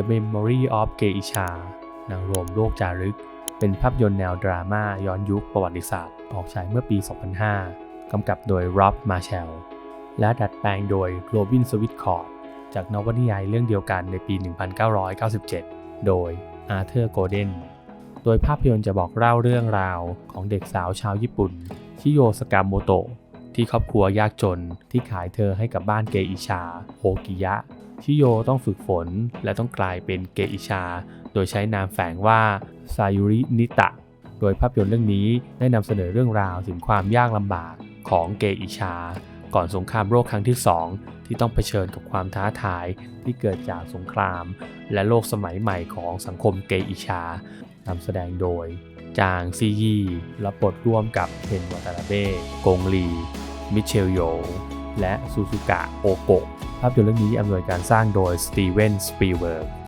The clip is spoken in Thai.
The Memory of Geisha นางรวมโลกจารึก เป็นภาพยนตร์แนวดราม่าย้อนยุคประวัติศาสตร์ ออกฉายเมื่อปี 2005 กำกับโดย Rob Marshall และดัดแปลงโดยโรบินสวิตคอร์ดจากนวนิยายเรื่องเดียวกันในปี 1997 โดยอาร์เธอร์โกลเดน โดยภาพยนตร์จะบอกเล่าเรื่องราวของเด็กสาวชาวญี่ปุ่น ชิโยสกามโมโตะ ที่ครอบครัวยากจนที่ขายเธอให้กับบ้านเกอิชาโฮกิยะ ชิโยต้องฝึกฝนและต้องกลายเป็นเกอิชา โดยใช้นามแฝงว่าซายุรินิตะ โดยภาพยนตร์เรื่องนี้ได้นำเสนอเรื่องราวถึงความยากลำบากของเกอิชา ก่อนสงครามโลกครั้งที่2ที่ต้องเผชิญกับความท้าทายที่เกิดจากสงคราม และโลกสมัยใหม่ของสังคมเกอิชานำแสดงโดยจางซียีรับบทร่วมกับเทนวัตานาเบ้กงลี มิเชลโยและซูซูกะโอโกะภาพยนตร์เรื่องนี้อำนวยการสร้างโดยสตีเวนสปีเวิร์ก